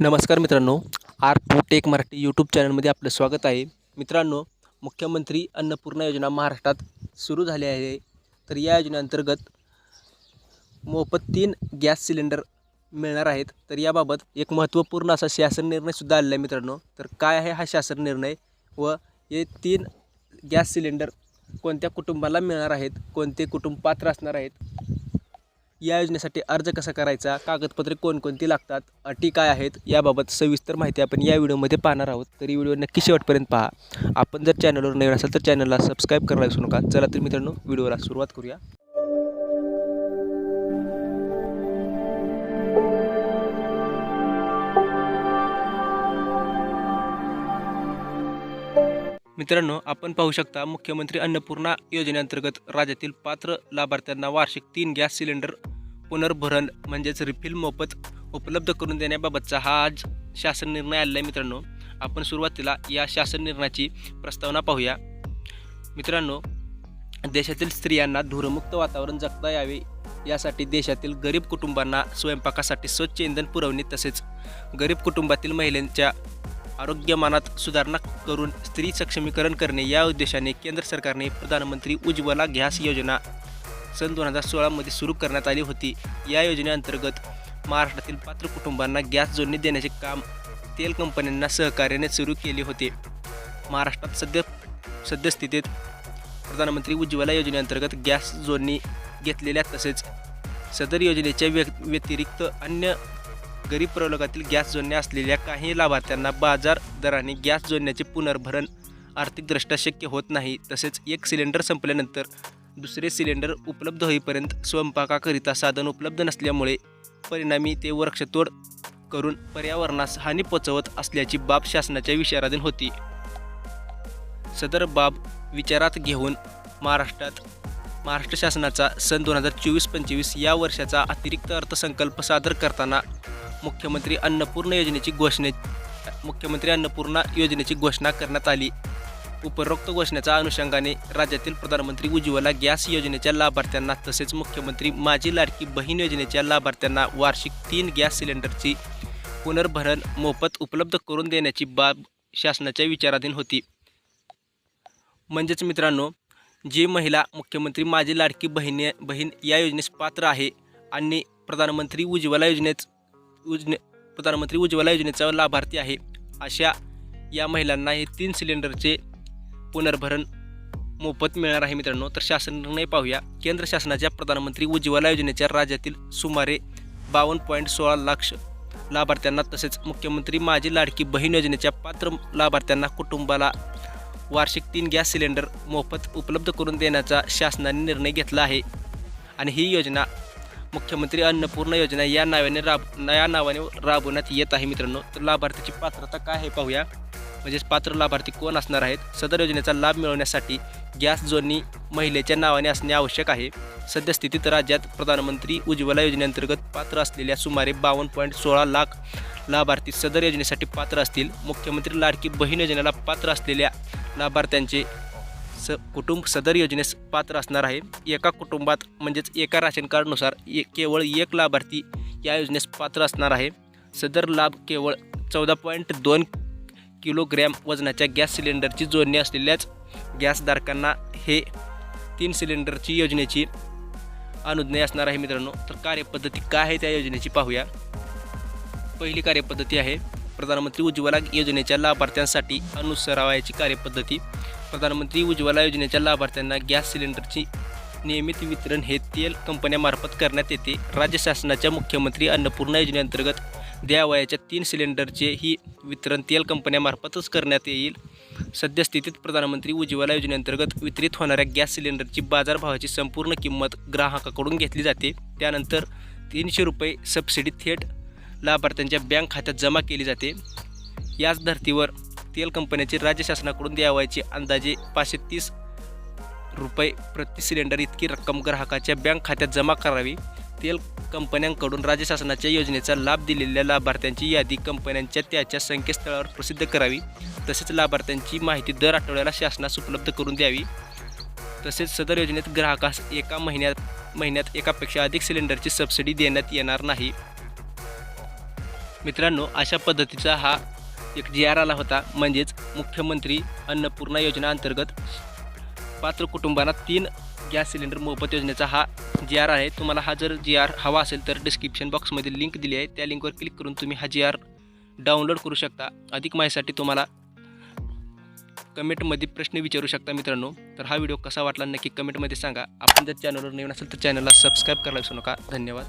नमस्कार मित्रांनो R two tech Marathi YouTube चॅनलमध्ये आपलं स्वागत आहे. मित्रांनो मुख्यमंत्री अन्नपूर्णा योजना महाराष्ट्रात सुरू झाली आहे. तर या योजनेअंतर्गत मोफत तीन गॅस सिलेंडर मिळणार आहेत. तर याबाबत एक महत्त्वपूर्ण असा शासन निर्णयसुद्धा आलेला आहे मित्रांनो. तर काय आहे हा शासन निर्णय व हे तीन गॅस सिलेंडर कोणत्या कुटुंबाला मिळणार आहेत कोणते कुटुंब पात्र असणार आहेत या योजनेसाठी अर्ज कसा करायचा? कागदपत्रे कोणकोणती लागतात? अटी काय आहेत? याबाबत सविस्तर माहिती आपण या व्हिडिओमध्ये पाहणार आहोत. तरी व्हिडिओ नक्की शेवटपर्यंत पहा. आपण जर चॅनलवर नवीन असाल तर चॅनलला सबस्क्राईब करायला विसरू नका. चला तर मित्रांनो व्हिडिओला सुरुवात करूया. मित्रांनो आपण पाहू शकता मुख्यमंत्री अन्नपूर्णा योजनेअंतर्गत राज्यातील पात्र लाभार्थ्यांना वार्षिक तीन गॅस सिलेंडर पुनर्भरण म्हणजेच रिफिल मोफत उपलब्ध करून देण्याबाबतचा हा आज शासन निर्णय आलेला आहे मित्रांनो. आपण सुरुवातीला या शासन निर्णयाची प्रस्तावना पाहूया. मित्रांनो देशातील स्त्रियांना धूरमुक्त वातावरण जगता यावे यासाठी देशातील गरीब कुटुंबांना स्वयंपाकासाठी स्वच्छ इंधन पुरवणे तसेच गरीब कुटुंबातील महिलांच्या आरोग्यमानात सुधारणा करून स्त्री सक्षमीकरण करणे या उद्देशाने केंद्र सरकारने प्रधानमंत्री उज्ज्वला गॅस योजना सन दोन हजार सोळामध्ये सुरू करण्यात आली होती. या योजनेअंतर्गत महाराष्ट्रातील पात्र कुटुंबांना गॅस जोडणी देण्याचे काम तेल कंपन्यांना सहकार्याने सुरू केले होते. महाराष्ट्रात सध्या सद्यस्थितीत प्रधानमंत्री उज्ज्वला योजनेअंतर्गत गॅस जोडणी घेतलेल्या तसेच सदर योजनेच्या व्य व्यतिरिक्त अन्य गरीब प्रवर्गातील गॅस जोडण्या असलेल्या काही लाभार्थ्यांना बाजार दराने गॅस जोडण्याचे पुनर्भरण आर्थिकदृष्ट्या शक्य होत नाही. तसेच एक सिलेंडर संपल्यानंतर दुसरे सिलेंडर उपलब्ध होईपर्यंत स्वयंपाकाकरिता साधन उपलब्ध नसल्यामुळे परिणामी ते वृक्षतोड करून पर्यावरणास हानी पोचवत असल्याची बाब शासनाच्या विचाराधीन होती. सदर बाब विचारात घेऊन महाराष्ट्रात महाराष्ट्र शासनाचा सन दोन हजार चोवीस पंचवीस या वर्षाचा अतिरिक्त अर्थसंकल्प सादर करताना मुख्यमंत्री अन्नपूर्णा योजनेची घोषणे मुख्यमंत्री अन्नपूर्णा योजनेची घोषणा करण्यात आली. उपरोक्त घोषणेच्या अनुषंगाने राज्यातील प्रधानमंत्री उज्ज्वला गॅस योजनेच्या लाभार्थ्यांना तसेच मुख्यमंत्री माझी लाडकी बहीण योजनेच्या लाभार्थ्यांना वार्षिक तीन गॅस सिलेंडरची पुनर्भरण मोफत उपलब्ध करून देण्याची बाब शासनाच्या विचाराधीन होती. म्हणजेच मित्रांनो जी महिला मुख्यमंत्री माझी लाडकी बहिणी बहीण या योजनेस पात्र आहे आणि प्रधानमंत्री उज्ज्वला योजनेत योजने प्रधानमंत्री उज्ज्वला योजनेचा लाभार्थी आहे अशा या महिलांना हे तीन सिलेंडरचे पुनर्भरण मोफत मिळणार आहे मित्रांनो. तर शासन निर्णय पाहूया. केंद्र शासनाच्या प्रधानमंत्री उज्ज्वला योजनेच्या राज्यातील सुमारे बावन्न पॉईंट सोळा लाख लाभार्थ्यांना तसेच मुख्यमंत्री माझी लाडकी बहीण योजनेच्या पात्र लाभार्थ्यांना कुटुंबाला वार्षिक तीन गॅस सिलेंडर मोफत उपलब्ध करून देण्याचा शासनाने निर्णय घेतला आहे. आणि ही योजना मुख्यमंत्री अन्नपूर्णा योजना या नावाने राब या नावाने राबवण्यात येत आहे मित्रांनो. तर लाभार्थीची पात्रता काय आहे पाहूया. म्हणजेच पात्र लाभार्थी कोण असणार आहेत? सदर योजनेचा लाभ मिळवण्यासाठी गॅस जोडणी महिलेच्या नावाने असणे आवश्यक आहे. सद्यस्थितीत राज्यात प्रधानमंत्री उज्ज्वला योजनेअंतर्गत पात्र असलेल्या सुमारे बावन्न पॉईंट सोळा लाख लाभार्थी सदर योजनेसाठी पात्र असतील. मुख्यमंत्री लाडकी बहीण योजनेला पात्र असलेल्या लाभार्थ्यांचे स कुटुंब सदर योजनेस पात्र असणार आहे. एका कुटुंबात म्हणजेच एका राशन कार्डनुसार ए केवळ एक लाभार्थी या योजनेस पात्र असणार आहे. सदर लाभ केवळ चौदा पॉईंट दोन किलोग्रॅम वजनाच्या गॅस सिलेंडरची जोडणी असलेल्याच गॅसधारकांना हे तीन सिलेंडरची योजनेची अनुज्ञा असणार आहे मित्रांनो. तर कार्यपद्धती काय आहे त्या योजनेची पाहूया. पहिली कार्यपद्धती आहे. प्रधानमंत्री उज्ज्वला योजनेच्या लाभार्थ्यांसाठी अनुसरावयाची कार्यपद्धती. प्रधानमंत्री उज्ज्वला योजनेच्या लाभार्थ्यांना गॅस सिलेंडरची नियमित वितरण हे तेल कंपन्यामार्फत करण्यात येते. राज्य शासनाच्या मुख्यमंत्री अन्नपूर्णा योजनेअंतर्गत द्यावयाच्या तीन सिलेंडरचे ही वितरण तेल कंपन्यामार्फतच करण्यात येईल. सद्यस्थितीत प्रधानमंत्री उज्ज्वला योजनेअंतर्गत वितरित होणाऱ्या गॅस सिलेंडरची बाजारभावाची संपूर्ण किंमत ग्राहकाकडून घेतली जाते. त्यानंतर तीनशे रुपये सबसिडी थेट लाभार्थ्यांच्या बँक खात्यात जमा केली जाते. याच धर्तीवर तेल कंपन्याची राज्य शासनाकडून द्यावयाची अंदाजे पाचशे तीस रुपये प्रति सिलेंडर इतकी रक्कम ग्राहकाच्या बँक खात्यात जमा करावी. तेल कंपन्यांकडून राज्य शासनाच्या योजनेचा लाभ दिलेल्या लाभार्थ्यांची यादी कंपन्यांच्या त्याच्या संकेतस्थळावर प्रसिद्ध करावी. तसेच लाभार्थ्यांची माहिती दर आठवड्याला शासनास उपलब्ध करून द्यावी. तसेच सदर योजनेत ग्राहकास एका महिन्यात महिन्यात एकापेक्षा अधिक सिलेंडरची सबसिडी देण्यात येणार नाही. मित्रांनो अशा पद्धतीचा हा एक जी आर आला होता. म्हणजेच मुख्यमंत्री अन्नपूर्णा योजना अंतर्गत पात्र कुटुंबांना तीन गॅस सिलेंडर मोफत योजनेचा हा जी आर आहे. तुम्हाला हा जर जी आर हवा असेल तर डिस्क्रिप्शन बॉक्समध्ये लिंक दिली आहे. त्या लिंकवर क्लिक करून तुम्ही हा जी आर डाउनलोड करू शकता. अधिक माहितीसाठी तुम्हाला कमेंटमध्ये प्रश्न विचारू शकता मित्रांनो. तर हा व्हिडिओ कसा वाटला नक्की कमेंटमध्ये सांगा. आपण जर चॅनलवर नवीन असेल तर चॅनलला सबस्क्राईब करायला विसरू नका. धन्यवाद.